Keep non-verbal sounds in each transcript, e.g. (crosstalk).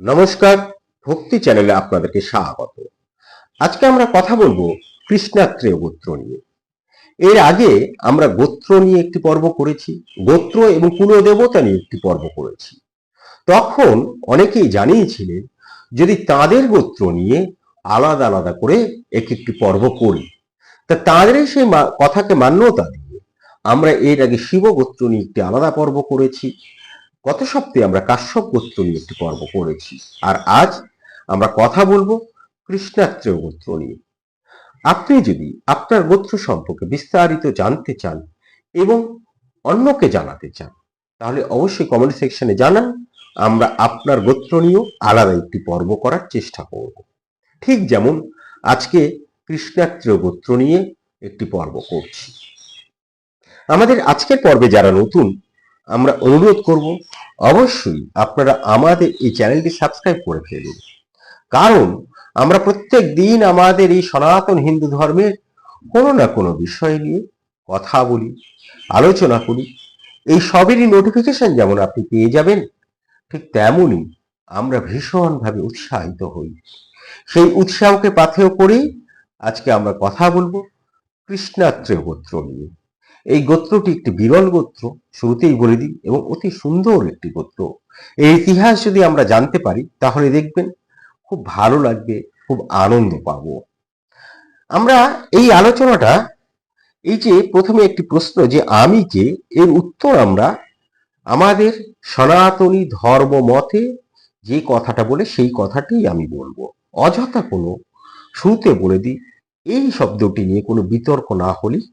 নমস্কার, ভক্তি চ্যানেলে আপনাদেরকে স্বাগত। আজকে আমরা কথা বলব কৃষ্ণাত্রেয় গোত্র নিয়ে। এর আগে আমরা গোত্র নিয়ে একটি পর্ব করেছি, গোত্র এবং কুলদেবতা নিয়ে একটি পর্ব করেছি। তখন অনেকেই জানিয়েছিলেন, যদি তাদের গোত্র নিয়ে আলাদা আলাদা করে এক একটি পর্ব করি, তা তাদের সেই কথাকে মান্যতা দিয়ে আমরা এর আগে শিব গোত্র নিয়ে একটি আলাদা পর্ব করেছি। গত সপ্তাহে আমরা কাশ্যপ গোত্র নিয়ে একটি পর্ব করেছি। আর আজ আমরা কথা বলব কৃষ্ণাত্রেয় গোত্র নিয়ে। আপনি যদি আপনার গোত্র সম্পর্কে বিস্তারিত জানতে চান এবং অন্যকে জানাতে চান, তাহলে অবশ্যই কমেন্ট সেকশনে জানান। আমরা আপনার গোত্র নিয়েও আলাদা একটি পর্ব করার চেষ্টা করব। ঠিক যেমন আজকে কৃষ্ণাত্রেয় গোত্র নিয়ে একটি পর্ব করছি। আমাদের আজকের পর্বে যারা নতুন আমরা অনুরোধ করব অবশ্যই আপনারা আমাদের এই চ্যানেলটি সাবস্ক্রাইব করে ফেলুন কারণ আমরা প্রত্যেক দিন আমাদের এই সনাতন হিন্দু ধর্মের কোনো না কোনো বিষয় নিয়ে কথা বলি, আলোচনা করি। এই সবেরই নোটিফিকেশন যেমন আপনি পেয়ে যাবেন, ঠিক তেমনই আমরা ভীষণভাবে উৎসাহিত হই। সেই উৎসাহকে পাথেয় করেই আজকে আমরা কথা বলব কৃষ্ণাত্রেয় গোত্র নিয়ে। এই গোত্রটি একটি বিরল গোত্র, শুরুতেই বলে দিই এবং অতি সুন্দর একটি গোত্র। এই ইতিহাস যদি আমরা জানতে পারি, তাহলে দেখবেন খুব ভালো লাগবে, খুব আনন্দ পাব। আমরা এই আলোচনাটা, এই যে প্রথমে একটি প্রশ্ন যে আমি কে, এর উত্তর আমরা আমাদের সনাতনী ধর্ম মতে যে কথাটা বলে সেই কথাটি আমি বলব। অযথা কোনো শুরুতে বলে দিই, এই শব্দটি নিয়ে কোনো বিতর্ক না হলেই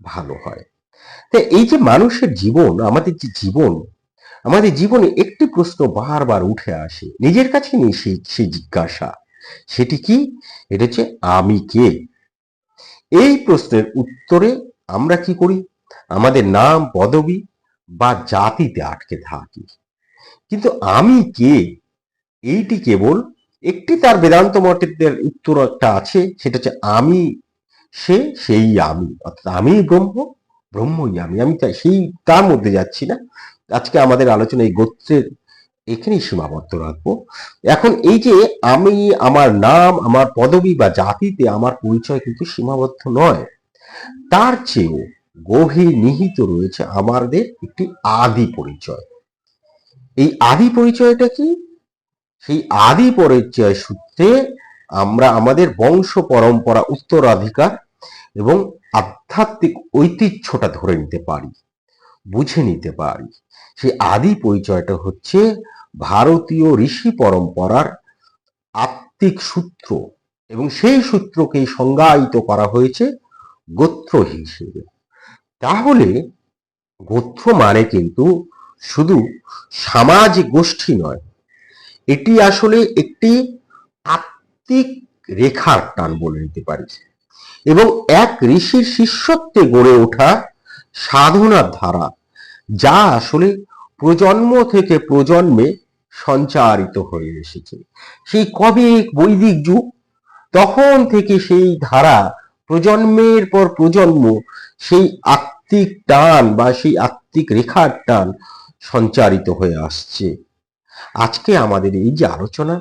ভালো হয়। তা এই যে মানুষের জীবন, আমাদের যে জীবন, আমাদের জীবনে একটি প্রশ্ন বারবার উঠে আসে। নিজের কাছে নিয়ে সেই সেই জিজ্ঞাসা, সেটি কি? এটা হচ্ছে, আমি কে? এই প্রশ্নের উত্তরে আমরা কি করি? আমাদের নাম, পদবি বা জাতিতে আটকে থাকি। কিন্তু আমি কে? এইটি কেবল একটি তার বেদান্ত মতের উত্তর একটা আছে, সেটা হচ্ছে, আমি সে সেই আমি। অর্থাৎ আমি ব্রহ্ম, ব্রহ্মই আমি। আমি তাই সেই তার মধ্যে যাচ্ছি না। আজকে আমাদের আলোচনা এই গোত্রের এখানেই সীমাবদ্ধ রাখব। এখন এই যে আমি, আমার নাম, আমার পদবি বা জাতিতে আমার পরিচয় কিন্তু সীমাবদ্ধ নয়, তার চেয়েও গভীর নিহিত রয়েছে আমাদের একটি আদি পরিচয়। এই আদি পরিচয়টা কি? সেই আদি পরিচয় সূত্রে আমরা আমাদের বংশ পরম্পরা উত্তরাধিকার এবং আধ্যাত্মিক ঐতিহ্যটা ধরে নিতে পারি, বুঝে নিতে পারি। সেই আদি পরিচয়টা হচ্ছে ভারতীয় ঋষি পরম্পরার আত্মিক সূত্র এবং সেই সূত্রকেই সংজ্ঞায়িত করা হয়েছে গোত্র হিসেবে। তাহলে গোত্র মানে কিন্তু শুধু সামাজিক গোষ্ঠী নয়, এটি আসলে একটি আত্মিক রেখার টান বলে নিতে পারি এবং এক ঋষির শিষ্যত্বে গড়ে ওঠা সাধনার ধারা, যা আসলে প্রজন্ম থেকে প্রজন্মে সঞ্চারিত হয়ে এসেছে। সেই কবে বৈদিক যুগ, তখন থেকে সেই ধারা প্রজন্মের পর প্রজন্ম সেই আত্মিক টান বা সেই আত্মিক রেখার টান সঞ্চারিত হয়ে আসছে। আজকে আমাদের এই যে আলোচনা,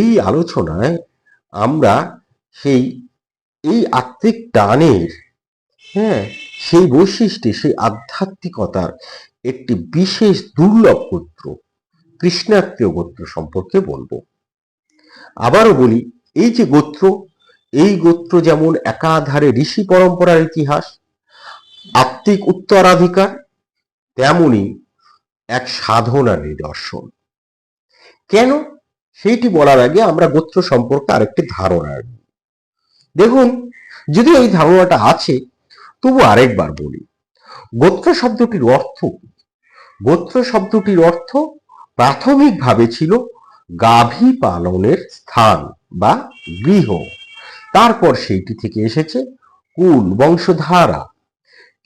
এই আলোচনায় আমরা সেই, এই আত্মিক টানের হ্যাঁ সেই বৈশিষ্ট্যে, সেই আধ্যাত্মিকতার একটি বিশেষ দুর্লভ গোত্র কৃষ্ণাত্মীয় গোত্র সম্পর্কে বলব। আবারও বলি, এই যে গোত্র, এই গোত্র যেমন একাধারে ঋষি পরম্পরার ইতিহাস, আত্মিক উত্তরাধিকার, তেমনি এক সাধনার নিদর্শন। কেন? সেইটি বলার আগে আমরা গোত্র সম্পর্কে আরেকটি ধারণা। দেখুন যদি এই ধারণাটা আছে, তবু আরেকবার বলি। গোত্র শব্দটির অর্থ, গোত্র শব্দটির অর্থ প্রাথমিকভাবে ছিল গাভী পালনের স্থান বা গৃহ। তারপর সেইটি থেকে এসেছে কুল, বংশধারা।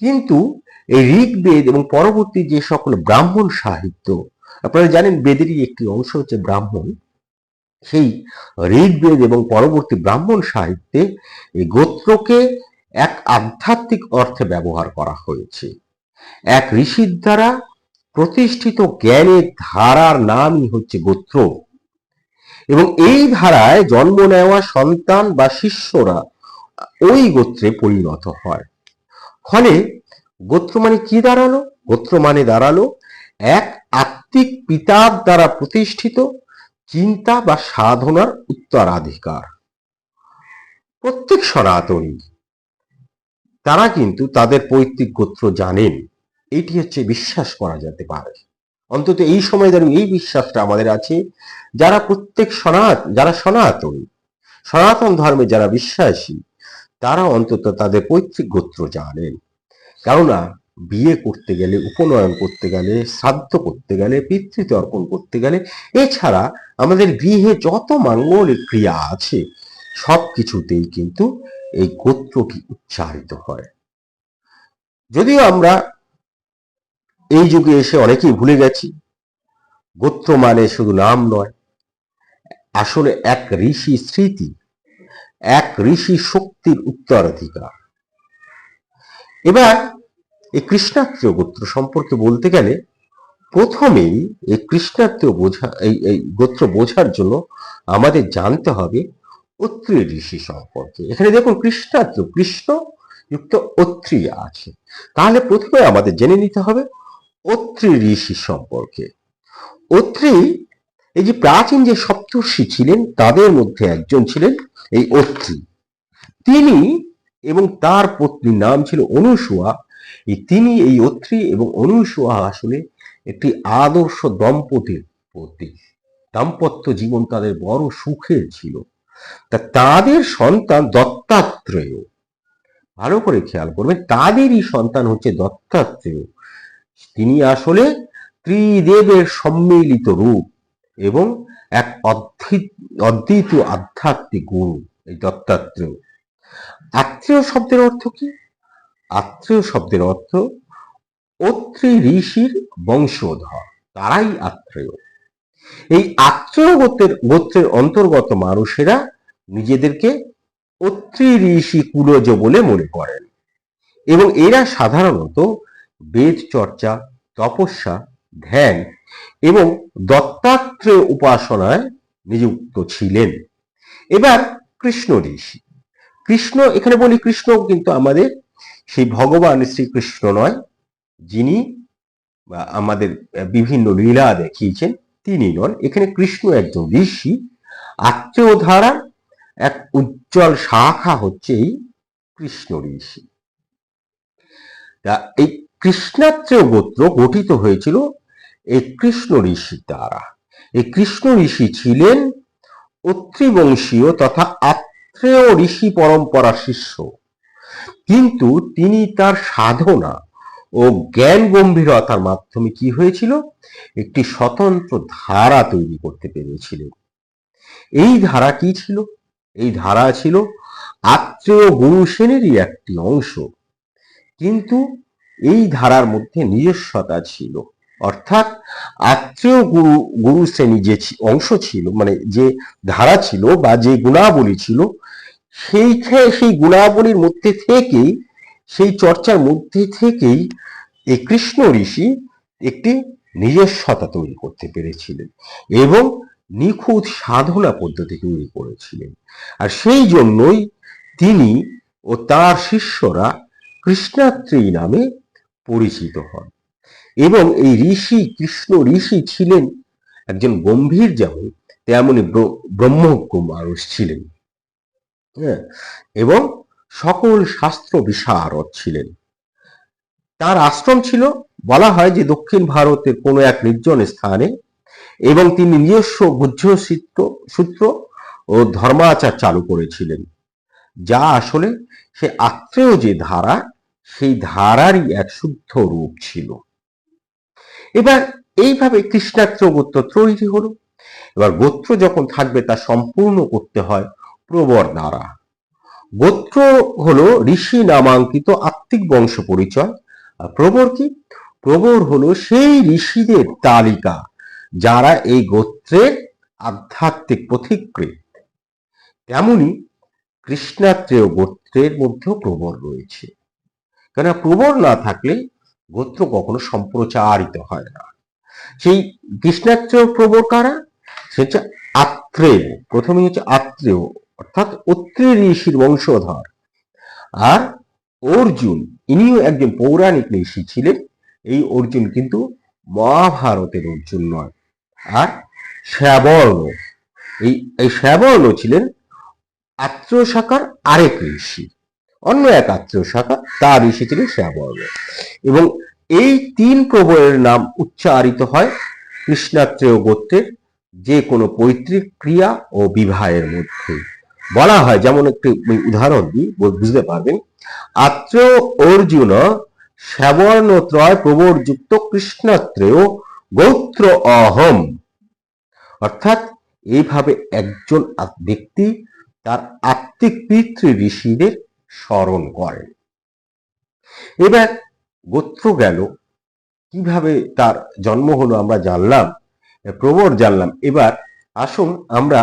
কিন্তু এই ঋগ্বেদ এবং পরবর্তী যে সকল ব্রাহ্মণ সাহিত্য, আপনারা জানেন বেদেরই একটি অংশ হচ্ছে ব্রাহ্মণ। সেই ঋগ্বেদ এবং পরবর্তী ব্রাহ্মণ সাহিত্যে এই গোত্রকে এক আধ্যাত্মিক অর্থে ব্যবহার করা হয়েছে। এক ঋষির দ্বারা প্রতিষ্ঠিত জ্ঞানের ধারার নামই হচ্ছে গোত্র। এবং এই ধারায় জন্ম নেওয়া সন্তান বা শিষ্যরা ওই গোত্রে পরিণত হয়। ফলে গোত্র মানে কি দাঁড়াল? গোত্র মানে দাঁড়াল এক আত্মিক পিতার দ্বারা প্রতিষ্ঠিত চিন্তা বা সাধনার উত্তরাধিকার। প্রত্যেক সনাতনী, তারা কিন্তু তাদের পৈতৃক গোত্র জানেন। এটি হচ্ছে বিশ্বাস করা যেতে পারে। অন্তত এই সময় দাঁড়িয়ে এই বিশ্বাসটা আমাদের আছে। যারা প্রত্যেক সনাত, যারা সনাতনী, সনাতন ধর্মে যারা বিশ্বাসী, তারা অন্তত তাদের পৈতৃক গোত্র জানেন। কেননা বিয়ে করতে গেলে, উপনয়ন করতে গেলে, শ্রাদ্ধ করতে গেলে পিতৃত্ব অর্পণ করতে গেলে, এছাড়া আমাদের গৃহে যত মাঙ্গলিক ক্রিয়া আছে, সব কিছুতেই কিন্তু এই গোত্রটি উচ্চারিত হয়। যদিও আমরা এই যুগে এসে অনেকেই ভুলে গেছি, গোত্র মানে শুধু নাম নয়, আসলে এক ঋষি স্মৃতি, এক ঋষি শক্তির উত্তরাধিকার। এবার এই কৃষ্ণাত্রীয় গোত্র সম্পর্কে বলতে গেলে প্রথমেই এই কৃষ্ণাত্রীয় বোঝা, এই গোত্র বোঝার জন্য আমাদের জানতে হবে অত্রি ঋষি সম্পর্কে। এখানে দেখুন কৃষ্ণাত্র কৃষ্ণ যুক্ত অত্রি আছে। তাহলে প্রথমে আমাদের জেনে নিতে হবে অত্রি ঋষি সম্পর্কে। অত্রি এই যে প্রাচীন যে সপ্তর্ষি ছিলেন, তাদের মধ্যে একজন ছিলেন এই অত্রি তিনি এবং তার পত্নীর নাম ছিল অনুসুয়া। এই তিনি এই অত্রি এবং অনুসুয়া আসলে একটি আদর্শ দম্পতির প্রতীক দাম্পত্য জীবন তাদের বড় সুখের ছিল। তা তাদের সন্তান দত্তাত্রেয়। ভালো করে খেয়াল করবেন, তাদেরই সন্তান হচ্ছে দত্তাত্রেয়। তিনি আসলে ত্রিদেবের সম্মিলিত রূপ এবং এক অদ্বিতীয় আধ্যাত্মিক গুরু এই দত্তাত্রেয়। আত্রেয় শব্দের অর্থ কি? আত্রেয় শব্দের অর্থ অত্রি ঋষির বংশধর তারাই আত্রেয়। এই আত্রেয় গোত্রের গোত্রের অন্তর্গত মানুষেরা নিজেদেরকে অত্রি ঋষি কুলজ বলে মনে করেন। এবং এরা সাধারণত বেদ চর্চা তপস্যা, ধ্যান এবং দত্তাত্রেয় উপাসনায় নিযুক্ত ছিলেন। এবার কৃষ্ণ ঋষি। কৃষ্ণ, এখানে বলি কৃষ্ণ কিন্তু আমাদের সেই ভগবান শ্রীকৃষ্ণ নয়, যিনি আমাদের বিভিন্ন লীলা দেখিয়েছেন, তিনি নন। এখানে কৃষ্ণ একজন ঋষি। আত্মীয় ধারা এক উজ্জ্বল শাখা হচ্ছে এই কৃষ্ণ ঋষি। তা এই কৃষ্ণাত্রেয় গোত্র গঠিত হয়েছিল এই কৃষ্ণ ঋষি দ্বারা। এই কৃষ্ণ ঋষি ছিলেন অত্রিবংশীয় তথা আত্রেয় ঋষি পরম্পরা শিষ্য। কিন্তু তিনি তার সাধনা ও জ্ঞান গম্ভীরতার মাধ্যমে কি হয়েছিল? একটি স্বতন্ত্র ধারা তৈরি করতে পেরেছিলেন। এই ধারা কি ছিল? এই ধারা ছিল আত্রেয় গুরু সেনেরই একটি অংশ। কিন্তু এই ধারার মধ্যে নিজস্বতা ছিল। অর্থাৎ আত্মীয় গুরু গুরু শ্রেণি যে অংশ ছিল মানে যে ধারা ছিল বা যে গুণাবলী ছিল সেই সেই গুণাবলীর মধ্যে থেকেই, সেই চর্চার মধ্যে থেকেই এই কৃষ্ণ ঋষি একটি নিজস্বতা তৈরি করতে পেরেছিলেন এবং নিখুঁত সাধনা পদ্ধতি তৈরি করেছিলেন। আর সেই জন্যই তিনি ও তার শিষ্যরা কৃষ্ণাত্রী নামে পরিচিত হন এবং এই ঋষি, কৃষ্ণ ঋষি ছিলেন একজন গম্ভীর যেমন তেমনি ব্র- ব্রহ্মজ্ঞ মানুষ ছিলেন। এবং সকল শাস্ত্র বিশারদ ছিলেন। তার আশ্রম ছিল, বলা হয় যে দক্ষিণ ভারতের কোনো এক নির্জন স্থানে, এবং তিনি নিজস্ব গুহ্য সূত্র ও ধর্মাচার চালু করেছিলেন, যা আসলে সে আত্রেয় যে ধারা, সেই ধারারই এক শুদ্ধ রূপ ছিল। এবার এইভাবে কৃষ্ণাত্র গোত্র তৈরি হলো। এবার গোত্র যখন থাকবে তা সম্পূর্ণ করতে হয় প্রবর দ্বারা গোত্র হলো ঋষি নামাঙ্কিত আত্মিক বংশ পরিচয়। প্রবর কি? প্রবর হলো সেই ঋষিদের তালিকা যারা এই গোত্রের আধ্যাত্মিক পথিকৃত তেমনি কৃষ্ণাত্রেয় গোত্রের মধ্যেও প্রবর রয়েছে। কেন প্রবর না থাকলে গোত্র কখনো সম্প্রচারিত হয় না। সেই কৃষ্ণাত্রেয় প্রবর কারা? সে হচ্ছে আত্রেয়। প্রথমে হচ্ছে আত্রেয়। অর্থাৎ অত্রি ঋষির বংশধর। আর অর্জুন, ইনিও একজন পৌরাণিক ঋষি ছিলেন। এই অর্জুন কিন্তু মহাভারতের অর্জুন নয়। আর শ্যাবর্ণ, এই এই শ্যাবর্ণ ছিলেন আত্মীয় শাখার আরেক ঋষি। অন্য এক আত্মীয় শাখা তার ঋষি ছিলেন শ্যাবর্ণ। এবং এই তিন প্রবরের নাম উচ্চারিত হয় কৃষ্ণাত্রেয় গোত্রের যে কোনো পৈতৃক ক্রিয়া ও বিবাহের মধ্যে। বলা হয়, যেমন একটি উদাহরণ দিই বুঝতে পারবেন। আত্রেয় অর্জুন শ্যাবর্ণত্রয় প্রবরযুক্ত কৃষ্ণাত্রেয় গোত্র অহম। অর্থাৎ, এইভাবে একজন ব্যক্তি তার আত্মিক পিতৃ ঋষিদের স্মরণ করেন এবার গোত্র গেল, কীভাবে তার জন্ম হলো আমরা জানলাম, প্রবর জানলাম। এবার আসুন আমরা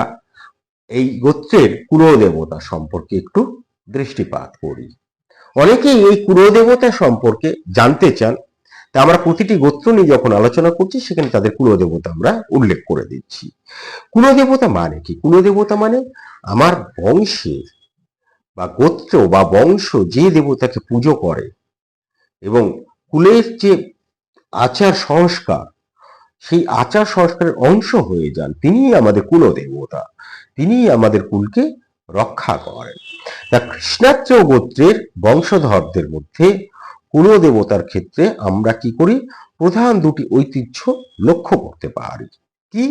এই গোত্রের কুলদেবতা সম্পর্কে একটু দৃষ্টিপাত করি। অনেকেই এই কুলদেবতা সম্পর্কে জানতে চান, তা আমরা প্রতিটি গোত্র নিয়ে যখন আলোচনা করছি, সেখানে তাদের কুলদেবতা আমরা উল্লেখ করে দিচ্ছি। কুলদেবতা মানে কি? কুলদেবতা মানে আমার বংশের বা গোত্র বা বংশ যে দেবতাকে পুজো করে এবং কুলের যে আচার সংস্কার, সেই আচার সংস্কারের অংশ হয়ে যান। তিনিই আমাদের কুলদেবতা। তিনিই আমাদের কুলকে রক্ষা করেন। তা কৃষ্ণাত্রেয় গোত্রের বংশধরদের মধ্যে কুলদেবতার ক্ষেত্রে আমরা কি করি? প্রধান দুটি ঐতিহ্য লক্ষ্য করতে পারি। কি?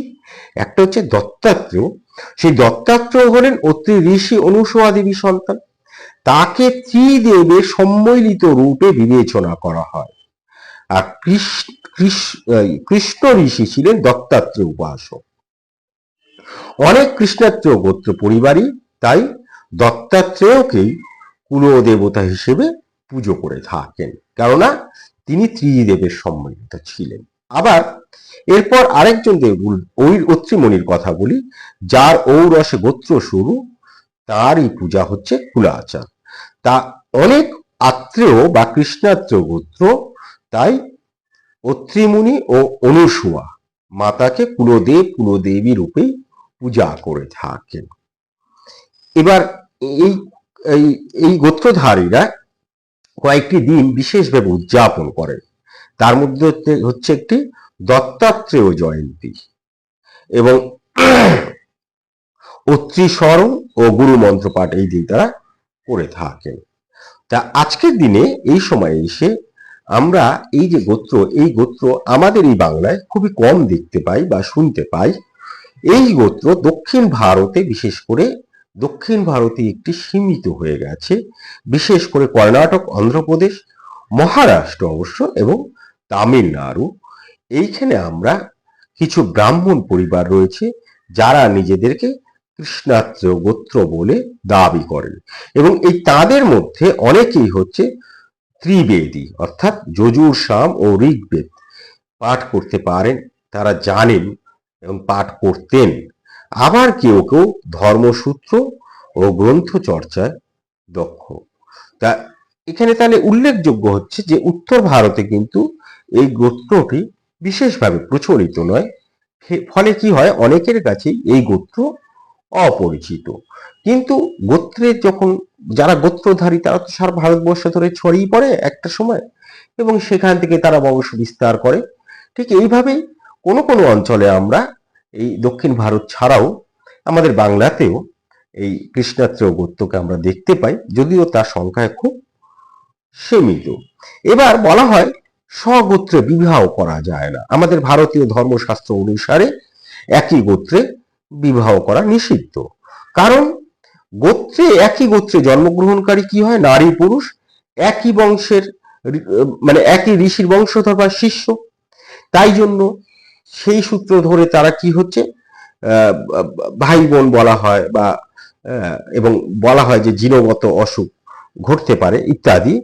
একটা হচ্ছে দত্তাত্রেয়। সেই দত্তাত্রেয় হলেন অত্রি ঋষি অনুসোয়া দেবী সন্তান। তাকে ত্রিদেবের সম্মিলিত রূপে বিবেচনা করা হয়। আর কৃষ্ণ কৃষ্ণ ঋষি ছিলেন দত্তাত্রেয় উপাসক। অনেক কৃষ্ণাত্রেয় গোত্র পরিবারই তাই দত্তাত্রেয়কেই কুলদেবতা হিসেবে পুজো করে থাকেন। কেননা তিনি ত্রিদেবের সম্মিলিত ছিলেন। আবার এরপর আরেকজন দেব ওই অত্রিমণির কথা বলি, যার ঔরসে গোত্র শুরু, তারই পূজা হচ্ছে কুলাচার তা অনেক আত্রেয় বা কৃষ্ণাত্রেয় গোত্র তাই অত্রিমুনি ও অনুসুয়া মাতাকে কুলদেব কুলদেবী রূপেই পূজা করে থাকেন। এবার এই এই গোত্রধারীরা কয়েকটি দিন বিশেষভাবে উদযাপন করেন। তার মধ্যে হচ্ছে একটি দত্তাত্রেয় জয়ন্তী এবং (clears throat) অত্রিস্মরণ ও গুরু মন্ত্র পাঠ এই দিন তারা করে থাকেন। তা আজকের দিনে এই সময় এসে আমরা এই যে গোত্র, এই গোত্র আমাদের এই বাংলায় খুবই কম দেখতে পাই বা শুনতে পাই। এই গোত্র দক্ষিণ ভারতে, বিশেষ করে দক্ষিণ ভারতে একটি সীমিত হয়ে গেছে। বিশেষ করে কর্ণাটক, অন্ধ্রপ্রদেশ, মহারাষ্ট্র অবশ্য এবং তামিলনাড়ু। এইখানে আমরা কিছু ব্রাহ্মণ পরিবার রয়েছে, যারা নিজেদেরকে কৃষ্ণাত্রেয় গোত্র বলে দাবি করেন এবং এই তাদের মধ্যে অনেকেই হচ্ছে ত্রিবেদী, অর্থাৎ যজুর সাম ও ঋগ্বেদ পাঠ করতে পারেন। তারা জানেন এবং পাঠ করতেন। আবার কেউ কেউ ধর্মসূত্র ও গ্রন্থ চর্চায় দক্ষ। তা এখানে তাহলে উল্লেখযোগ্য হচ্ছে যে উত্তর ভারতে কিন্তু এই গোত্রটি বিশেষভাবে প্রচলিত নয়। ফলে কি হয়? অনেকের কাছেই এই গোত্র অপরিচিত। কিন্তু গোত্রের যখন যারা গোত্রধারী তারা তো সারা ভারতবর্ষ ধরে ছড়িয়ে পড়ে একটা সময় এবং সেখান থেকে তারা বংশ বিস্তার করে। ঠিক এইভাবেই কোনো কোনো অঞ্চলে আমরা এই দক্ষিণ ভারত ছাড়াও আমাদের বাংলাতেও এই কৃষ্ণাত্রেয় গোত্রকে আমরা দেখতে পাই, যদিও তার সংখ্যা খুব সীমিত। এবার বলা হয়, স্বগোত্রে বিবাহ করা যায় না। আমাদের ভারতীয় ধর্মশাস্ত্র অনুসারে একই গোত্রে বিবাহ করা নিষিদ্ধ। কারণ গোত্রে, একই গোত্রে জন্মগ্রহণকারী কি হয়? নারী, পুরুষ। একই বংশের মানে একই ঋষির বংশধর বা শিষ্য। তাই জন্য সেই সূত্র ধরে তারা কি হচ্ছে? ভাই বোন বলা হয় বা এবং বলা হয় যে জিনগত অসুখ ঘটতে পারে ইত্যাদি।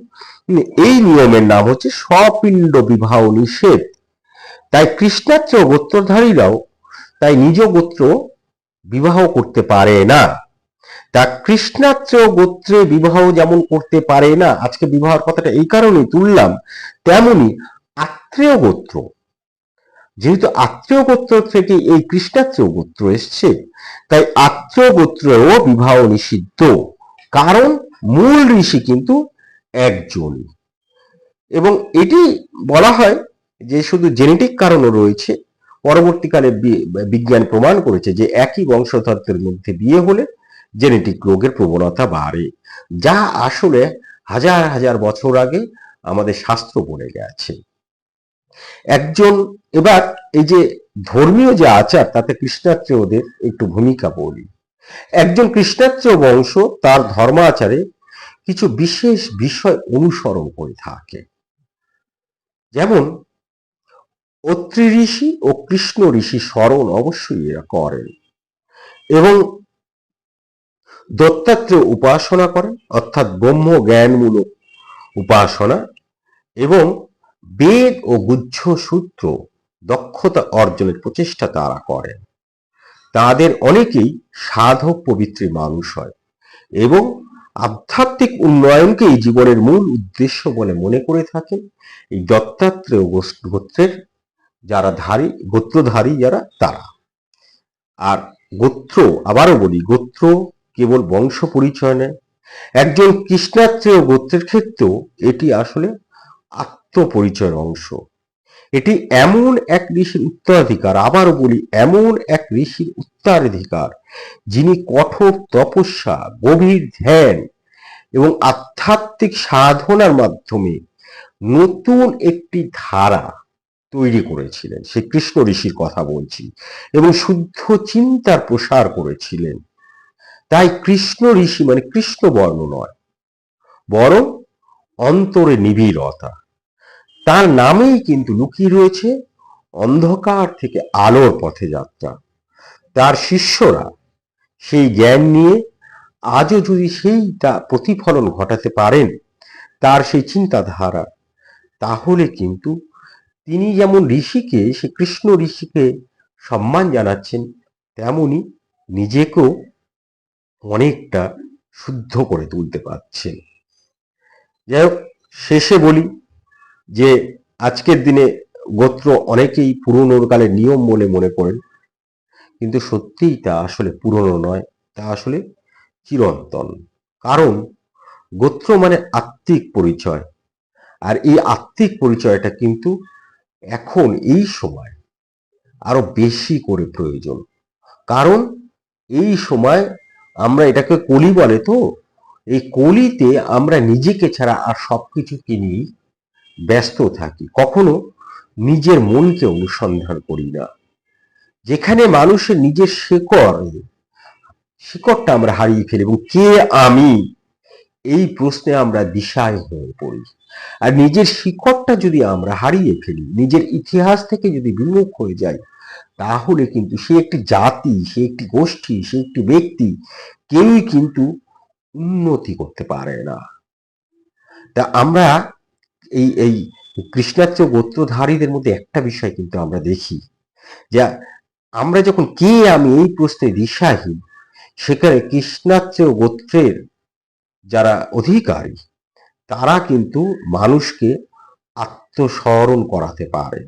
এই নিয়মের নাম হচ্ছে স্বপিণ্ড বিবাহ নিষেধ। তাই কৃষ্ণাত্রেয় গোত্রধারীরাও তাই নিজ গোত্র বিবাহ করতে পারে না। তা কৃষ্ণাত্রেয় গোত্রে বিবাহ যেমন করতে পারে না, আজকে বিবাহের কথাটা এই কারণেই তুললাম, তেমনি আত্রেয় গোত্র যেহেতু আত্মীয় গোত্র থেকে এই কৃষ্ণাত্রেয় গোত্র এসছে, তাই আত্মীয় গোত্রেও বিবাহ নিষিদ্ধ। কারণ মূল ঋষি কিন্তু একজন এবং এটি বলা হয় যে শুধু জেনেটিক কারণও রয়েছে, পরবর্তীকালে বিজ্ঞান প্রমাণ করেছে যে একই বংশধরদের মধ্যে বিয়ে হলে জেনেটিক রোগের প্রবণতা বাড়ে, যা আসলে হাজার হাজার বছর আগে আমাদের শাস্ত্র বলে গেছে। একজন, এবার এই যে ধর্মীয় যে আচার, তাতে কৃষ্ণাত্রেয়দের একটু ভূমিকা বলি। একজন কৃষ্ণাত্রেয় বংশ, তার ধর্মাচারে কিছু বিশেষ বিষয় অনুসরণ করে থাকে। যেমন, অত্রি ঋষি ও কৃষ্ণ ঋষি স্মরণ অবশ্যই এরা করেন এবং দত্তাত্রেয় উপাসনা করেন, অর্থাৎ ব্রহ্ম জ্ঞানমূলক উপাসনা এবং বেদ ও গুচ্ছ সূত্র দক্ষতা অর্জনের প্রচেষ্টা তারা করেন তাদের অনেকেই সাধক পবিত্রী মানুষ হয় এবং আধ্যাত্মিক উন্নয়নকেই জীবনের মূল উদ্দেশ্য বলে মনে করে থাকেন এই দত্তাত্রেয় গোত্রের যারা ধারী, গোত্রধারী যারা, তারা। আর গোত্র, আবারও বলি, গোত্র কেবল বংশ পরিচয় নেয়, একজন কৃষ্ণাত্রেয় গোত্রের ক্ষেত্রেও এটি আসলে আত্মপরিচয়ের অংশ। এটি এমন এক ঋষির উত্তরাধিকার, আবারও বলি, এমন এক ঋষির উত্তরাধিকার, যিনি কঠোর তপস্যা, গভীর ধ্যান এবং আধ্যাত্মিক সাধনার মাধ্যমে নতুন একটি ধারা তৈরি করেছিলেন। সে কৃষ্ণ ঋষির কথা বলছি এবং শুদ্ধ চিন্তার প্রসার করেছিলেন। তাই কৃষ্ণ ঋষি মানে কৃষ্ণ বর্ণ নয়, বরং অন্তরে নিবিড়তা। তার নামেই কিন্তু লুকিয়ে রয়েছে অন্ধকার থেকে আলোর পথে যাত্রা। তার শিষ্যরা সেই জ্ঞান নিয়ে আজও যদি সেইটা প্রতিফলন ঘটাতে পারেন, তার সেই চিন্তাধারা, তাহলে কিন্তু তিনি যেমন ঋষিকে, সে কৃষ্ণ ঋষিকে সম্মান জানাচ্ছেন, তেমনি নিজেকেও অনেকটা শুদ্ধ করে তুলতে পারছেন। যাই হোক, শেষে বলি যে আজকের দিনে গোত্র অনেকেই পুরনো কালের নিয়ম বলে মনে করেন, কিন্তু সত্যিই তা আসলে পুরনো নয়, তা আসলে চিরন্তন। কারণ গোত্র মানে আত্মিক পরিচয়, আর এই আত্মিক পরিচয়টা কিন্তু এখন এই সময় আরও বেশি করে প্রয়োজন। কারণ এই সময় আমরা এটাকে কলি বলে তো, এই কলিতে আমরা নিজেকে ছাড়া আর সবকিছুকে নিয়েই ব্যস্ত থাকি। কখনো নিজের মনকে অনুসন্ধান করি না। যেখানে মানুষের নিজের শেকড়, শিকড়টা আমরা হারিয়ে ফেলি এবং কে আমি? এই প্রশ্নে আমরা দিশায় হয়ে পড়ি। আর নিজের শিকড়টা যদি আমরা হারিয়ে ফেলি, নিজের ইতিহাস থেকে যদি বিমুখ হয়ে যাই, তাহলে কিন্তু সে একটি জাতি, সে একটি গোষ্ঠী, সে একটি ব্যক্তি কেউই কিন্তু উন্নতি করতে পারে না। তা আমরা এই এই কৃষ্ণাচ্য গোত্রধারীদের মধ্যে একটা বিষয় কিন্তু আমরা দেখি যে আমরা যখন কে আমি এই প্রশ্নে দিশাহীন সেখানে কৃষ্ণাচ্য গোত্রের যারা অধিকারী, তারা কিন্তু মানুষকে আত্মস্মরণ করাতে পারে।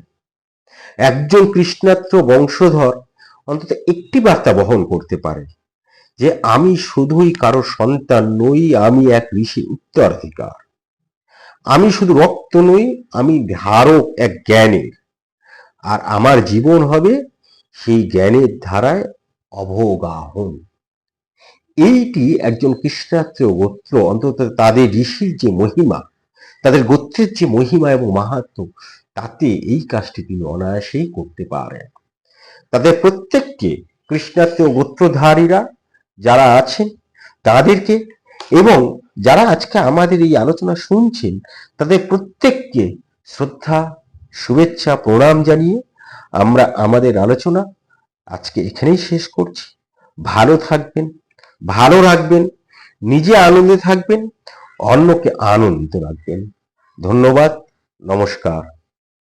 একজন কৃষ্ণাত্র বংশধর অন্তত একটি বার্তা বহন করতে পারে যে, আমি শুধুই কারও সন্তান নই, আমি এক ঋষির উত্তরাধিকার। আমি শুধু রক্ত নই, আমি ধারক এক জ্ঞানের। আর আমার জীবন হবে সেই জ্ঞানের ধারায় অবগাহন। এইটি একজন কৃষ্ণাত্রীয় গোত্র, অন্তত তাদের ঋষির যে মহিমা, তাদের গোত্রের যে মহিমা এবং মাহাত্ম, তাতে এই কাজটি তিনি অনায়াসেই করতে পারেন। তাদের প্রত্যেককে কৃষ্ণাত্মীয় গোত্রধারীরা যারা আছেন, তাদেরকে এবং যারা আজকে আমাদের এই আলোচনা শুনছেন, তাদের প্রত্যেককে শ্রদ্ধা, শুভেচ্ছা, প্রণাম জানিয়ে আমরা আমাদের আলোচনা আজকে এখানেই শেষ করছি। ভালো থাকবেন, ভালো রাখবেন, নিজে আনন্দে থাকবেন, অন্যকে আনন্দিত রাখবেন। ধন্যবাদ, নমস্কার।